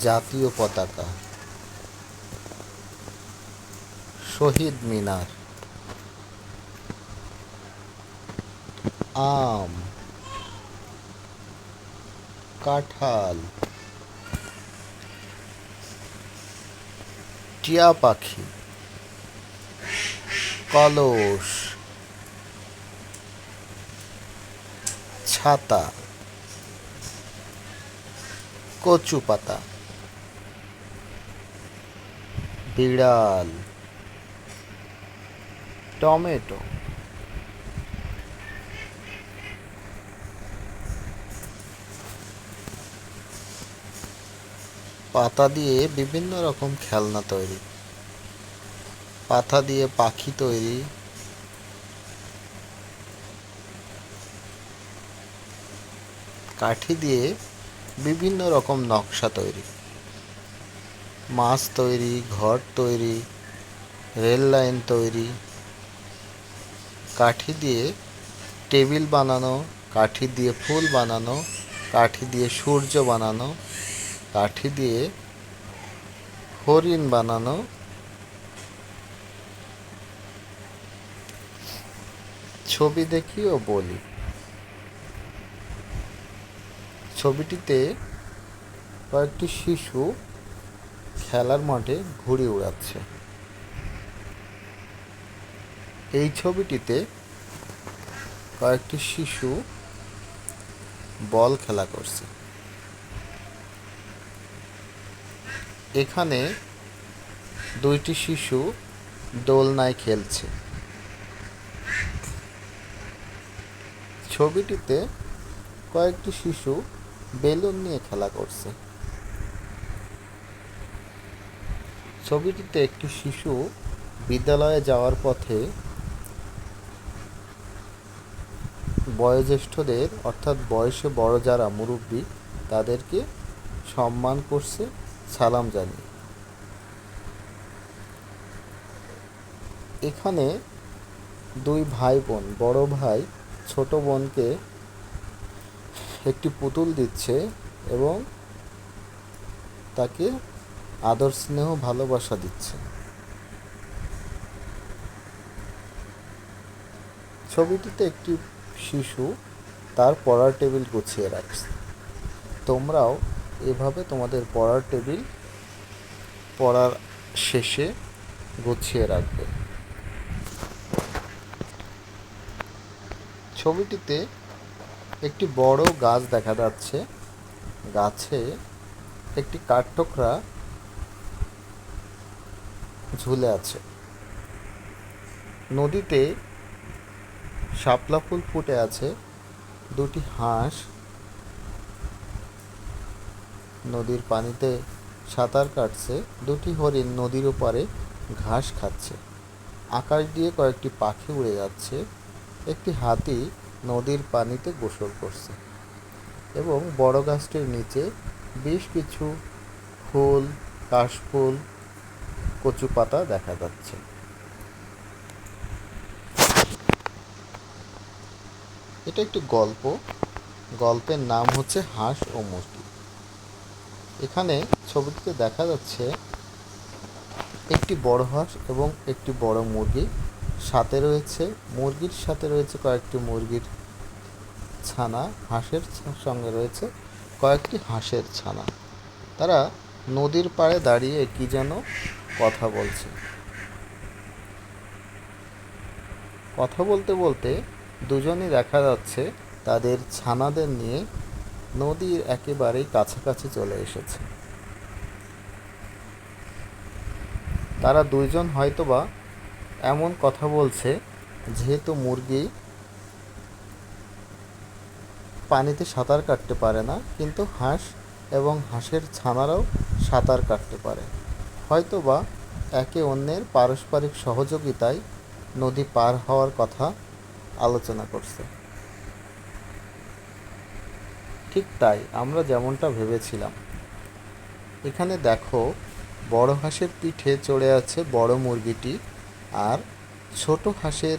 জাতীয় পতাকা। শহীদ মিনার। আম। কাঁঠাল। টিয়া পাখি। কলস। ছাতা। কচু পাতা বিড়াল। টমেটো। পাতা দিয়ে বিভিন্ন রকম খেলনা তৈরি। পাতা দিয়ে পাখি তৈরি। কাঠি দিয়ে বিভিন্ন রকম নকশা তৈরি। মাছ তৈরি, ঘর তৈরি, রেল লাইন তৈরি, কাঠি দিয়ে টেবিল বানানো, কাঠি দিয়ে ফুল বানানো, কাঠি দিয়ে সূর্য বানানো, কাঠি দিয়ে হরিণ বানানো। ছবি দেখি ও বলি। ছবিটিতে কয়েকটি শিশু খেলার মাঠে ঘুড়ি উড়াচ্ছে। এই ছবিটিতে কয়েকটি শিশু বল খেলা করছে। এখানে দুইটি শিশু দোলনায় খেলছে। ছবিটিতে কয়েকটি শিশু বেলুন নিয়ে খেলা করছে। ছবিটিতে একটি শিশু বিদ্যালয়ে যাওয়ার পথে বয়োজ্যেষ্ঠদের, অর্থাৎ বয়সে বড় যারা মুরব্বী, তাদেরকে সম্মান করছে, সালাম জানিয়ে। এখানে দুই ভাই বোন বড় ভাই, ছোট বোনকে একটি পুতুল দিচ্ছে এবং তাকে আদর স্নেহ, ভালোবাসা দিচ্ছে। ছবিটিতে একটি শিশু তার পড়ার টেবিল গুছিয়ে রাখছে। তোমরাও এভাবে তোমাদের পড়ার টেবিল পড়ার শেষে গুছিয়ে রাখবে। ছবিটিতে একটি বড় গাছ দেখা যাচ্ছে। গাছে একটি কাঠঠোকরা ঝুলে আছে। নদীতে শাপলা ফুল ফুটে আছে, দুটি হাঁস নদীর পানিতে সাঁতার কাটছে, দুটি হরিণ নদীর ওপারে ঘাস খাচ্ছে। আকাশ দিয়ে কয়েকটি পাখি উড়ে যাচ্ছে, একটি হাতি নদীর পানিতে গোসল করছে এবং বড় গাছটির নিচে বেশ কিছু ফুল, কাশফুল কচু পাতা দেখা যাচ্ছে। এটা একটি গল্প। গল্পের নাম হচ্ছে হাঁস ও মুরগি। এখানে ছবিটিতে দেখা যাচ্ছে একটি বড় হাঁস এবং একটি বড় মুরগি সাথে রয়েছে। মুরগির সাথে রয়েছে কয়েকটি মুরগির ছানা, হাঁসের সঙ্গে রয়েছে কয়েকটি হাঁসের ছানা। তারা নদীর পাড়ে দাঁড়িয়ে কি যেন কথা বলছে। কথা বলতে বলতে দুজনই দেখা যাচ্ছে তাদের ছানাদের নিয়ে নদীর একেবারেই কাছাকাছি চলে এসেছে। তারা দুইজন হয়তোবা এমন কথা বলছে, যেহেতু মুরগি পানিতে সাঁতার কাটতে পারে না, কিন্তু হাঁস এবং হাঁসের ছানারাও সাঁতার কাটতে পারে। হয়তোবা একে অন্যের পারস্পরিক সহযোগিতায় নদী পার হওয়ার কথা আলোচনা করছে। ঠিক তাই আমরা যেমনটা ভেবেছিলাম। এখানে দেখো, বড় হাঁসের পিঠে চড়ে আছে বড় মুরগিটি আর ছোট হাঁসের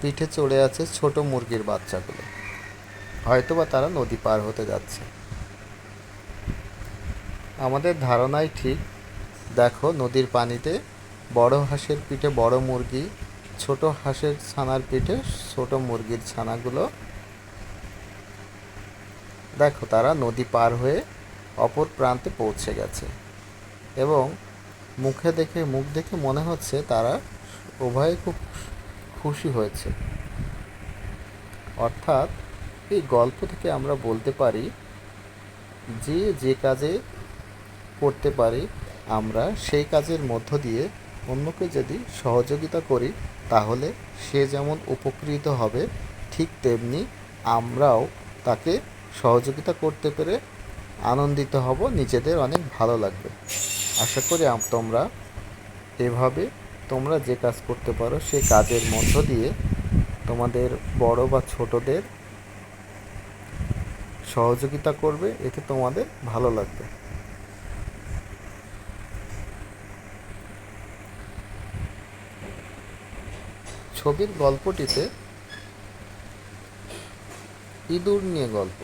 পিঠে চড়ে আছে ছোট মুরগির বাচ্চাগুলো। হয়তোবা তারা নদী পার হতে যাচ্ছে। আমাদের ধারণাই ঠিক দেখো নদীর পানিতে বড় হাঁসের পিঠে বড় মুরগি, ছোট হাঁসের ছানার পিঠে ছোট মুরগির ছানাগুলো। দেখো তারা নদী পার হয়ে অপর প্রান্তে পৌঁছে গেছে এবং মুখে দেখে, মুখ দেখে মনে হচ্ছে তারা উভয়ে খুব খুশি হয়েছে। অর্থাৎ এই গল্প থেকে আমরা বলতে পারি যে যে কাজে করতে পারি আমরা সেই কাজের মধ্য দিয়ে অন্যকে যদি সহযোগিতা করি, তাহলে সে যেমন উপকৃত হবে, ঠিক তেমনি আমরাও তাকে সহযোগিতা করতে পেরে আনন্দিত হব। নিজেদের অনেক ভালো লাগবে। আশা করি তোমরা এভাবে তোমরা যে কাজ করতে পারো, সেই কাজের মধ্য দিয়ে তোমাদের বড় বা ছোটদের সহযোগিতা করবে, এতে তোমাদের ভালো লাগবে। ছবির গল্পটিতে ইঁদুর নিয়ে গল্প।